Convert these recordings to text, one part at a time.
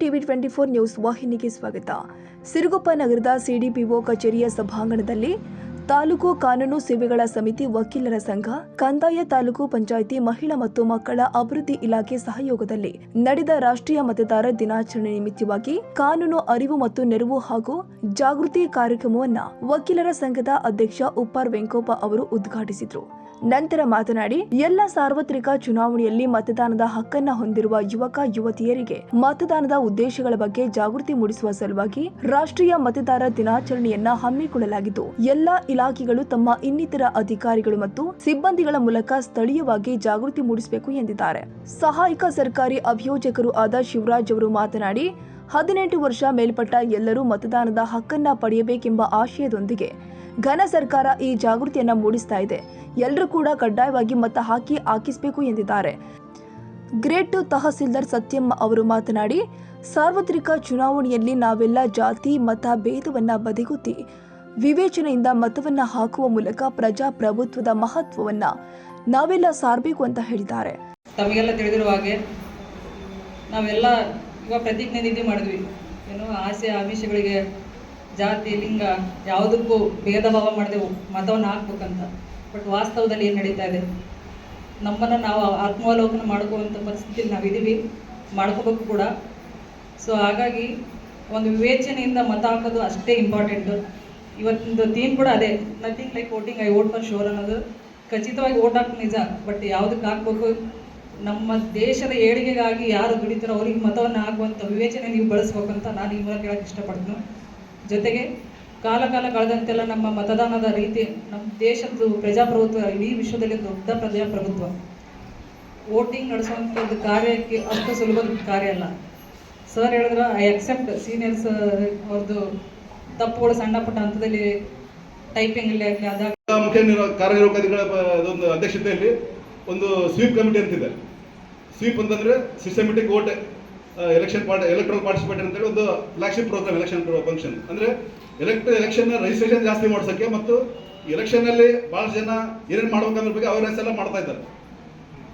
TV twenty four news ವಾಹಿನಿಗೆ ಸ್ವಾಗತ. ಸಿರುಗುಪ್ಪ ನಗರದ ಸಿಡಿಪಿಒ ಕಚೇರಿಯ ಸಭಾಂಗಣದಲ್ಲಿ ತಾಲೂಕು ಕಾನೂನು ಸೇವೆಗಳ ಸಮಿತಿ ವಕೀಲರ ಸಂಘ, ಕಂದಾಯ ತಾಲೂಕು ಪಂಚಾಯಿತಿ ಮಹಿಳಾ ಮತ್ತು ಮಕ್ಕಳ ಅಭಿವೃದ್ಧಿ ಇಲಾಖೆ ಸಹಯೋಗದಲ್ಲಿ ನಡೆದ ರಾಷ್ಟ್ರೀಯ ಮತದಾರ ದಿನಾಚರಣೆ ನಿಮಿತ್ತವಾಗಿ ಕಾನೂನು ಅರಿವು ಮತ್ತು ನೆರವು ಹಾಗೂ ಜಾಗೃತಿ ಕಾರ್ಯಕ್ರಮವನ್ನು ವಕೀಲರ ಸಂಘದ ಅಧ್ಯಕ್ಷ ಉಪ್ಪಾರ್ ವೆಂಕೋಪ ಅವರು ಉದ್ಘಾಟಿಸಿದರು. ನಂತರ ಮಾತನಾಡಿ, ಎಲ್ಲ ಸಾರ್ವತ್ರಿಕ ಚುನಾವಣೆಯಲ್ಲಿ ಮತದಾನದ ಹಕ್ಕನ್ನ ಹೊಂದಿರುವ ಯುವಕ, ಯುವತಿಯರಿಗೆ ಮತದಾನದ ಉದ್ದೇಶಗಳ ಬಗ್ಗೆ ಜಾಗೃತಿ ಮೂಡಿಸುವ ಸಲುವಾಗಿ ರಾಷ್ಟ್ರೀಯ ಮತದಾರ ದಿನಾಚರಣೆಯನ್ನ ಹಮ್ಮಿಕೊಳ್ಳಲಾಗಿದ್ದು, ಎಲ್ಲಾ ಇಲಾಖೆಗಳು ತಮ್ಮ ಇನ್ನಿತರ ಅಧಿಕಾರಿಗಳು ಮತ್ತು ಸಿಬ್ಬಂದಿಗಳ ಮೂಲಕ ಸ್ಥಳೀಯವಾಗಿ ಜಾಗೃತಿ ಮೂಡಿಸಬೇಕು ಎಂದಿದ್ದಾರೆ. ಸಹಾಯಕ ಸರ್ಕಾರಿ ಅಭಿಯೋಜಕರು ಆದ ಶಿವರಾಜ್ ಅವರು ಮಾತನಾಡಿ, ಹದಿನೆಂಟು ವರ್ಷ ಮೇಲ್ಪಟ್ಟ ಎಲ್ಲರೂ ಮತದಾನದ ಹಕ್ಕನ್ನ ಪಡೆಯಬೇಕೆಂಬ ಆಶಯದೊಂದಿಗೆ ಘನ ಸರ್ಕಾರ ಈ ಜಾಗೃತಿಯನ್ನ ಮೂಡಿಸ್ತಾ ಇದೆ. ಎಲ್ಲರೂ ಕೂಡ ಕಡ್ಡಾಯವಾಗಿ ಮತ ಹಾಕಿ ಹಾಕಿಸಬೇಕು ಎಂದಿದ್ದಾರೆ. ಗ್ರೇಟ್ ತಹಸೀಲ್ದಾರ್ ಸತ್ಯಮ್ಮ ಅವರು ಮಾತನಾಡಿ, ಸಾರ್ವತ್ರಿಕ ಚುನಾವಣೆಯಲ್ಲಿ ನಾವೆಲ್ಲ ಜಾತಿ, ಮತ, ಭೇದವನ್ನ ಬದಿಗುತ್ತಿ, ವಿವೇಚನೆಯಿಂದ ಮತವನ್ನ ಹಾಕುವ ಮೂಲಕ ಪ್ರಜಾಪ್ರಭುತ್ವದ ಮಹತ್ವವನ್ನ ನಾವೆಲ್ಲ ಸಾರಬೇಕು ಅಂತ ಹೇಳಿದ್ದಾರೆ. ತಮಗೆಲ್ಲ ತಿಳಿದಿರುವ ಹಾಗೆ ನಾವೆಲ್ಲ ಇವಾಗ ಪ್ರತಿಜ್ಞೆ ನಿಧಿ ಮಾಡಿದ್ವಿ. ಏನು ಆಸೆ, ಆಮಿಷಗಳಿಗೆ ಜಾತಿ, ಲಿಂಗ ಯಾವುದಕ್ಕೂ ಭೇದ ಭಾವ ಮಾಡಿದೆವು ಮತವನ್ನು ಹಾಕ್ಬೇಕಂತ. ಬಟ್ ವಾಸ್ತವದಲ್ಲಿ ಏನು ನಡೀತಾ ಇದೆ? ನಮ್ಮನ್ನು ನಾವು ಆತ್ಮಾವಲೋಕನ ಮಾಡ್ಕೋವಂಥ ಪರಿಸ್ಥಿತಿಯಲ್ಲಿ ನಾವಿದ್ದೀವಿ. ಮಾಡ್ಕೋಬೇಕು ಕೂಡ. ಸೊ ಹಾಗಾಗಿ ಒಂದು ವಿವೇಚನೆಯಿಂದ ಮತ ಹಾಕೋದು ಅಷ್ಟೇ ಇಂಪಾರ್ಟೆಂಟು ಇವತ್ತಿಂದು ಥೀಮ್ ಕೂಡ ಅದೇ. Nothing like voting I vote for sure ಅನ್ನೋದು ಖಚಿತವಾಗಿ ವೋಟ್ ಹಾಕಿ ನಿಜ. ಬಟ್ ಯಾವುದಕ್ಕೆ ಹಾಕ್ಬೇಕು? ನಮ್ಮ ದೇಶದ ಏಳಿಗೆಗಾಗಿ ಯಾರು ದುಡಿತಾರೋ ಅವ್ರಿಗೆ ಮತವನ್ನು ಹಾಕುವಂಥ ವಿವೇಚನೆ ನೀವು ಬಳಸ್ಬೇಕಂತ ನಾನು ಈ ಮೂಲಕ ಹೇಳೋಕ್ಕೆ ಇಷ್ಟಪಡ್ತೀನಿ. ಜೊತೆಗೆ ಕಾಲ ಕಾಲ ಕಳೆದಂತೆಲ್ಲ ನಮ್ಮ ಮತದಾನದ ರೀತಿ ನಮ್ಮ ದೇಶದ್ದು ಪ್ರಜಾಪ್ರಭುತ್ವ, ಇಡೀ ವಿಶ್ವದಲ್ಲಿ ದೊಡ್ಡ ಪ್ರಜಾಪ್ರಭುತ್ವ. ವೋಟಿಂಗ್ ನಡೆಸುವಂಥದ್ದು ಕಾರ್ಯಕ್ಕೆ ಅಷ್ಟು ಸುಲಭದ ಕಾರ್ಯ ಅಲ್ಲ. ಸರ್ ಹೇಳಿದ್ರೆ, ಐ ಅಕ್ಸೆಪ್ಟ್ ಸೀನಿಯರ್ಸ್ ಅವ್ರದ್ದು ತಪ್ಪುಗಳು ಸಣ್ಣ ಪುಟ್ಟ ಹಂತದಲ್ಲಿ ಟೈಪಿಂಗಲ್ಲಿ ಆಗಲಿ, ಅದಾಗ ಮುಖ್ಯ ಒಂದು ಅಧ್ಯಕ್ಷತೆಯಲ್ಲಿ ಒಂದು ಸ್ವೀಪ್ ಕಮಿಟಿ ಅಂತಿದೆ. ಸ್ವೀಪ್ ಅಂತಂದ್ರೆ systematic vote election part electoral participate ಅಂತೇಳಿ ಒಂದು ಫ್ಲಾಗ್ಶಿಪ್ ಪ್ರೋಗ್ರಾಮ್ ಎಲೆಕ್ಷನ್ ಫಂಕ್ಷನ್ ಅಂದ್ರೆ ಎಲೆಕ್ಟ್ ಎಲೆಕ್ಷನ್ ರಿಜಿಸ್ಟ್ರೇಷನ್ ಜಾಸ್ತಿ ಮಾಡ್ಸೋಕ್ಕೆ ಮತ್ತು ಎಲೆಕ್ಷನ್ ಅಲ್ಲಿ ಬಹಳ ಜನ ಏನೇನು ಮಾಡ್ಬೇಕಂದ್ರ ಬಗ್ಗೆ ಅವೇರ್ನೆಸ್ ಎಲ್ಲ ಮಾಡ್ತಾ ಇದ್ದಾರೆ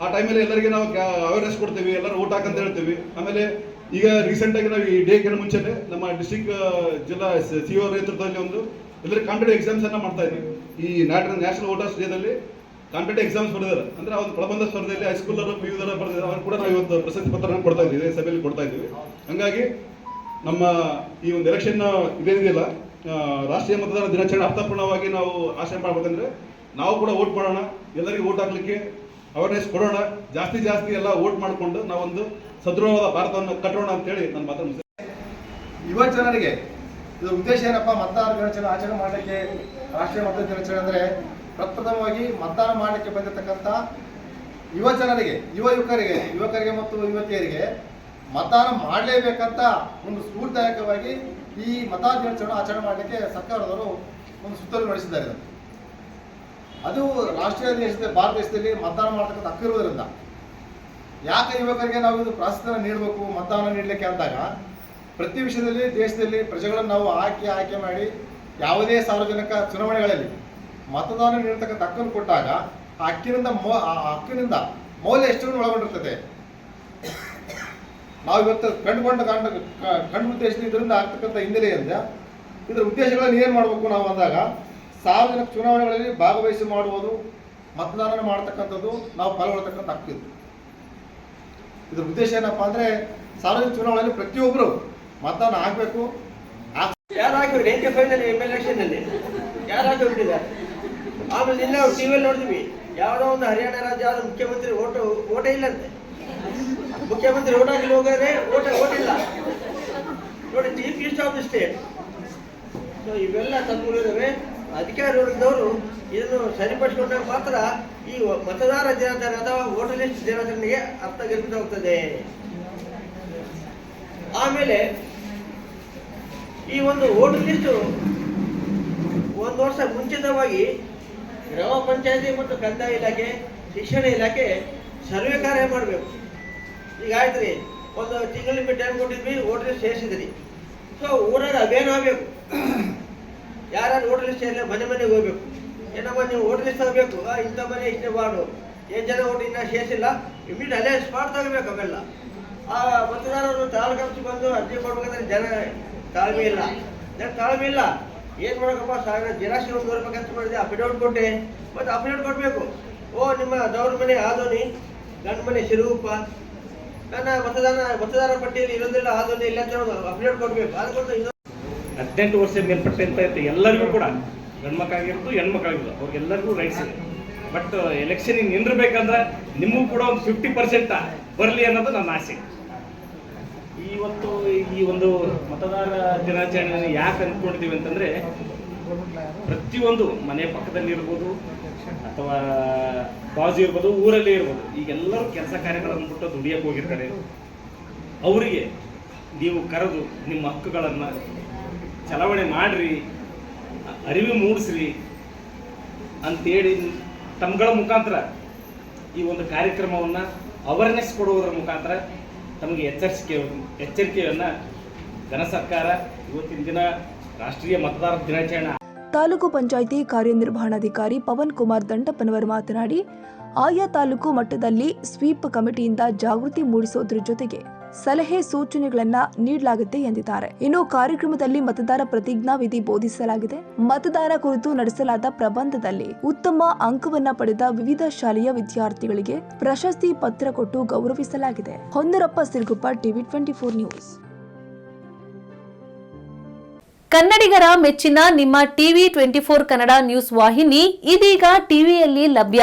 ಆ ಟೈಮಲ್ಲಿ ಎಲ್ಲರಿಗೆ ನಾವು ಅವೇರ್ನೆಸ್ ಕೊಡ್ತೀವಿ ಎಲ್ಲರೂ ಊಟ ಹಾಕಂತ ಹೇಳ್ತೀವಿ ಆಮೇಲೆ ಈಗ ರೀಸೆಂಟ್ ಆಗಿ ನಾವು ಈ ಡೇಗಿನ ಮುಂಚೆನೆ ನಮ್ಮ ಡಿಸ್ಟಿಕ್ ಜಿಲ್ಲಾ ಸಿ ಒ ನೇತೃತ್ವದಲ್ಲಿ ಒಂದು ಎಲ್ಲರಿಗೆ ಕಾಂಪಿಟೇಟಿವ್ ಎಕ್ಸಾಮ್ಸ್ ಅನ್ನ ಮಾಡ್ತಾ ಇದ್ದೀವಿ ಈ ನ್ಯಾಷನಲ್ ವೋಟರ್ಸ್ ಡೇದಲ್ಲಿ ಕಾಂಪಿಟೇಟಿವ್ ಎಕ್ಸಾಮ್ಸ್ ಬರೆದಿದ್ದಾರೆ. ಅಂದ್ರೆ ಅವ್ರು ಪ್ರಬಂಧ ಸ್ಪರ್ಧೆಯಲ್ಲಿ ಹೈಸ್ಕೂಲ್ ಪಿ ಯು ಬರೆದಿದ್ದಾರೆ. ಅವ್ರು ಕೂಡ ನಾವು ಇವತ್ತು ಪ್ರಶಸ್ತಿ ಪತ್ರ ಕೊಡ್ತಾ ಇದ್ದೀವಿ ಇದೇ ಸಭೆಯಲ್ಲಿ ಕೊಡ್ತಾ ಇದ್ದೀವಿ. ಹಂಗಾಗಿ ನಮ್ಮ ಈ ಒಂದು ಎಲೆಕ್ಷನ್ ಇದೇನಿದೆಯಲ್ಲ ರಾಷ್ಟ್ರೀಯ ಮತದಾನ ದಿನಾಚರಣೆ ಅರ್ಥಪೂರ್ಣವಾಗಿ ನಾವು ಆಚರಣೆ ಮಾಡ್ಬೇಕಂದ್ರೆ ನಾವು ಕೂಡ ವೋಟ್ ಮಾಡೋಣ, ಎಲ್ಲರಿಗೂ ವೋಟ್ ಹಾಕ್ಲಿಕ್ಕೆ ಅವೇರ್ನೆಸ್ ಕೊಡೋಣ, ಜಾಸ್ತಿ ಜಾಸ್ತಿ ಎಲ್ಲ ವೋಟ್ ಮಾಡಿಕೊಂಡು ನಾವೊಂದು ಸದೃಢವಾದ ಭಾರತವನ್ನು ಕಟ್ಟೋಣ ಅಂತೇಳಿ ನನ್ನ ಮಾತನ್ನು. ಯುವ ಜನರಿಗೆ ಇದರ ಉದ್ದೇಶ ಏನಪ್ಪ? ಮತದಾರ ದಿನಾಚರಣೆ ಆಚರಣೆ ಮಾಡಲಿಕ್ಕೆ ರಾಷ್ಟ್ರೀಯ ಮತದಾರ ದಿನಾಚರಣೆ ಅಂದರೆ ಪ್ರಪ್ರಥಮವಾಗಿ ಮತದಾನ ಮಾಡಲಿಕ್ಕೆ ಬಂದಿರತಕ್ಕಂಥ ಯುವ ಜನರಿಗೆ, ಯುವ ಯುವಕರಿಗೆ ಯುವಕರಿಗೆ ಮತ್ತು ಯುವತಿಯರಿಗೆ ಮತದಾನ ಮಾಡಲೇಬೇಕಂತ ಒಂದು ಸ್ಫೂರ್ತಿದಾಯಕವಾಗಿ ಈ ಮತ ದಿನಾಚರಣೆ ಆಚರಣೆ ಮಾಡಲಿಕ್ಕೆ ಸರ್ಕಾರದವರು ಒಂದು ಸುತ್ತಲೂ ನಡೆಸಿದ್ದಾರೆ. ಅದು ರಾಷ್ಟ್ರೀಯ ದೇಶದಲ್ಲಿ ಭಾರತ ದೇಶದಲ್ಲಿ ಮತದಾನ ಮಾಡತಕ್ಕಂಥ ಹಕ್ಕಿರುವುದರಿಂದ ಯಾಕೆ ಯುವಕರಿಗೆ ನಾವು ಇದು ಪ್ರಾಶಸ್ತ್ಯ ನೀಡಬೇಕು, ಮತದಾನ ನೀಡಲಿಕ್ಕೆ ಅಂದಾಗ ಪ್ರತಿ ವಿಷಯದಲ್ಲಿ ದೇಶದಲ್ಲಿ ಪ್ರಜೆಗಳನ್ನು ನಾವು ಆಯ್ಕೆ ಆಯ್ಕೆ ಮಾಡಿ ಯಾವುದೇ ಸಾರ್ವಜನಿಕ ಚುನಾವಣೆಗಳಲ್ಲಿ ಮತದಾನ ನೀಡತಕ್ಕಂಥ ಹಕ್ಕನ್ನು ಕೊಟ್ಟಾಗ ಆ ಹಕ್ಕಿನಿಂದ ಮೌ ಆ ಹಕ್ಕಿನಿಂದ ಮೌಲ್ಯ ಎಷ್ಟು ಒಳಗೊಂಡಿರ್ತದೆ? ನಾವು ಇವತ್ತು ಕಂಡುಕೊಂಡ ಕಂಡು ಕಂಡು ಉದ್ದೇಶ ಇದರಿಂದ ಆಗ್ತಕ್ಕಂಥ ಹಿನ್ನೆಲೆಯಿಂದ ಇದರ ಉದ್ದೇಶಗಳನ್ನು ಏನು ಮಾಡಬೇಕು ನಾವು ಅಂದಾಗ, ಸಾರ್ವಜನಿಕ ಚುನಾವಣೆಗಳಲ್ಲಿ ಭಾಗವಹಿಸಿ ಮಾಡುವುದು ಮತದಾನ ಮಾಡ್ತಕ್ಕಂಥದ್ದು, ನಾವು ಪಾಲ್ಗೊಳ್ತಕ್ಕಂಥ ಹಕ್ಕಿದ್ದು ಇದರ ಉದ್ದೇಶ ಏನಪ್ಪಾ ಅಂದ್ರೆ, ಸಾರ್ವಜನಿಕ ಚುನಾವಣೆಯಲ್ಲಿ ಪ್ರತಿಯೊಬ್ಬರು ಮತದಾನ ಆಗಬೇಕು. ಯಾರು ಹಾಕಿವ್ರಿ ಏಕೆ ಫೈನಲ್ ಎಂ ಎಲೆಕ್ಷನ್ ಆಮೇಲೆ ನಿನ್ನೆ ನಾವು ಟಿವಿಯಲ್ಲಿ ನೋಡಿದ್ವಿ. ಯಾವುದೋ ಒಂದು ಹರಿಯಾಣ ರಾಜ್ಯ ಆದ ಮುಖ್ಯಮಂತ್ರಿ ಓಟು, ಓಟೇ ಇಲ್ಲಂತೆ ಮುಖ್ಯಮಂತ್ರಿ ಓಟ್ ಹಾಕಿ ಹೋಗಾರೆ ಓಟ, ಓಟಿಲ್ಲ. ನೋಡಿ, chief minister of the state. So ಇವೆಲ್ಲ ತತ್ವಗಳಿದ್ದಾವೆ ಅಧಿಕಾರಿ ವರ್ಗದವರು ಇದನ್ನು ಸರಿಪಡಿಸಿಕೊಂಡಾಗ ಮಾತ್ರ ಈ ಮತದಾರ ದಿನಾಚರಣೆ ಅಥವಾ ವೋಟರ್ ಲಿಸ್ಟ್ ದಿನಾಚರಣೆಗೆ ಅರ್ಥ ಹೋಗ್ತದೆ ಆಮೇಲೆ ಈ ಒಂದು ವೋಟರ್ ಲಿಸ್ಟು ಒಂದು ವರ್ಷ ಮುಂಚಿತವಾಗಿ ಗ್ರಾಮ ಪಂಚಾಯತಿ ಮತ್ತು ಕಂದಾಯ ಇಲಾಖೆ, ಶಿಕ್ಷಣ ಇಲಾಖೆ ಸರ್ವೆ ಕಾರ್ಯ ಮಾಡಬೇಕು. ಈಗ ಆಯ್ತು ಒಂದು ತಿಂಗಳ ನಿಮಗೆ ಟೈಮ್ ಕೊಟ್ಟಿದ್ವಿ ಓಟ್ರಿ ಸೇರಿಸಿದ್ರಿ. ಸೊ ಊರಾಗ ಅವೇನು ಆಗಬೇಕು. ಯಾರು ಓಟ್ರಿ ಸೇರಿಲ್ಲ ಮನೆ ಮನೆಗೆ ಹೋಗ್ಬೇಕು. ಏನಮ್ಮ ನೀವು ಓಟ್ರಿ ತಗೋಬೇಕು? ಇಂಥ ಮನೆ ಇಷ್ಟೇ ಮಾಡು. ಏನು ಜನ ಓಟ್ ಇನ್ನೂ ಸೇರಿಸಿಲ್ಲ? ಇಮಿಡ್ ಅಲ್ಲೇ ಸ್ಪಾಟ್ ತಗೋಬೇಕು ಅವೆಲ್ಲ. ಆ, ಮತದಾರರು ತಾಲೂಕು ಬಂದು ಅರ್ಜಿ ಕೊಡ್ಬೇಕಂದ್ರೆ ಜನ ತಾಳ್ಮೆ ಇಲ್ಲ. ಜನ ತಾಳ್ಮೆ ಇಲ್ಲ. ಏನ್ ಮಾಡಕಪ್ಪ, ಸಾವಿರ ಜಿರಾಶಿ ಒಂದು ನೂರು ರೂಪಾಯಿ ಮಾಡಿದೆ ಅಫಿಡವಿಟ್ ಕೊಟ್ಟೆ. ಮತ್ತೆ ಅಫಿಡವಿಟ್ ಕೊಡ್ಬೇಕು. ಓ, ನಿಮ್ಮ ದೌರ್ ಮನೆ ಆದೋನಿ ಗಂಡ ಮನೆ, ಶಿರೂಪ. ನನ್ನ ಮತದಾನ ಮತದಾರ ಪಟ್ಟಿಯಲ್ಲಿ ಇರೋದಿಲ್ಲ ಆದೋನಿ ಇಲ್ಲ ಅಂತ ಅಫಿಡವಿಟ್ ಕೊಡ್ಬೇಕು. ಅದು ಹದಿನೆಂಟು ವರ್ಷ ಮೇಲ್ಪಟ್ಟ ಅಂತ ಇರುತ್ತೆ. ಎಲ್ಲರಿಗೂ ಕೂಡ. ಗಂಡ್ಮಕ್ಕಾಗಿರ್ಬೋದು, ಹೆಣ್ಮಕ್ಕಾಗಿರ್ಬೋದು, ಅವ್ರಿಗೆಲ್ಲರಿಗೂ ರೈಟ್ಸ್ ಇದೆ. ಬಟ್ ಎಲೆಕ್ಷನ್ ನಿಂದಿರ್ಬೇಕಂದ್ರೆ ನಿಮಗೂ ಕೂಡ ಒಂದು ಫಿಫ್ಟಿ ಪರ್ಸೆಂಟ್ ಬರಲಿ ಅನ್ನೋದು ನನ್ನ ಆಸೆ. ಇವತ್ತು ಈ ಒಂದು ಮತದಾರ ದಿನಾಚರಣೆಯನ್ನು ಯಾಕೆ ಅಂದ್ಕೊಂಡಿದ್ದೀವಿ ಅಂತಂದ್ರೆ ಪ್ರತಿಯೊಂದು ಮನೆ ಪಕ್ಕದಲ್ಲಿ ಇರ್ಬೋದು ಅಥವಾ ಬಾಜು ಇರ್ಬೋದು, ಊರಲ್ಲಿ ಇರ್ಬೋದು ಈಗೆಲ್ಲರೂ ಕೆಲಸ ಕಾರ್ಯಗಳನ್ನು ಬಿಟ್ಟು ದುಡಿಯಕ್ಕೆ ಹೋಗಿರ್ತಾರೆ. ಅವರಿಗೆ ನೀವು ಕರೆದು ನಿಮ್ಮ ಹಕ್ಕುಗಳನ್ನು ಚಲಾವಣೆ ಮಾಡ್ರಿ, ಅರಿವು ಮೂಡಿಸ್ರಿ ಅಂತೇಳಿ ತಮ್ಗಳ ಮುಖಾಂತರ ಈ ಒಂದು ಕಾರ್ಯಕ್ರಮವನ್ನು ಅವೇರ್ನೆಸ್ ಕೊಡುವುದರ ಮುಖಾಂತರ ತಮಗೆ ಎಚ್ಚರಿಕೆ ಎಚ್ಚರಿಕೆಯನ್ನು ಘನ ಸರ್ಕಾರ ಇವತ್ತಿನ ದಿನ ರಾಷ್ಟ್ರೀಯ ಮತದಾರರ ದಿನಾಚರಣೆ ತಾಲೂಕು ಪಂಚಾಯಿತಿ ಕಾರ್ಯನಿರ್ವಹಣಾಧಿಕಾರಿ ಪವನ್ ಕುಮಾರ್ ದಂಡಪ್ಪನವರು ಮಾತನಾಡಿ, ಆಯಾ ತಾಲೂಕು ಮಟ್ಟದಲ್ಲಿ ಸ್ವೀಪ್ ಕಮಿಟಿಯಿಂದ ಜಾಗೃತಿ ಮೂಡಿಸೋದ್ರ ಜೊತೆಗೆ ಸಲಹೆ ಸೂಚನೆಗಳನ್ನ ನೀಡಲಾಗುತ್ತೆ ಎಂದಿದ್ದಾರೆ. ಇನ್ನು ಕಾರ್ಯಕ್ರಮದಲ್ಲಿ ಮತದಾರ ಪ್ರತಿಜ್ಞಾ ವಿಧಿ ಬೋಧಿಸಲಾಗಿದೆ. ಮತದಾರ ಕುರಿತು ನಡೆಸಲಾದ ಪ್ರಬಂಧದಲ್ಲಿ ಉತ್ತಮ ಅಂಕವನ್ನ ಪಡೆದ ವಿವಿಧ ಶಾಲೆಯ ವಿದ್ಯಾರ್ಥಿಗಳಿಗೆ ಪ್ರಶಸ್ತಿ ಪತ್ರ ಕೊಟ್ಟು ಗೌರವಿಸಲಾಗಿದೆ. Honnarappa Siruguppa, TV twenty four news. ಕನ್ನಡಿಗರ ಮೆಚ್ಚಿನ ನಿಮ್ಮ TV twenty four Kannada news ವಾಹಿನಿ ಇದೀಗ ಟಿವಿಯಲ್ಲಿ ಲಭ್ಯ.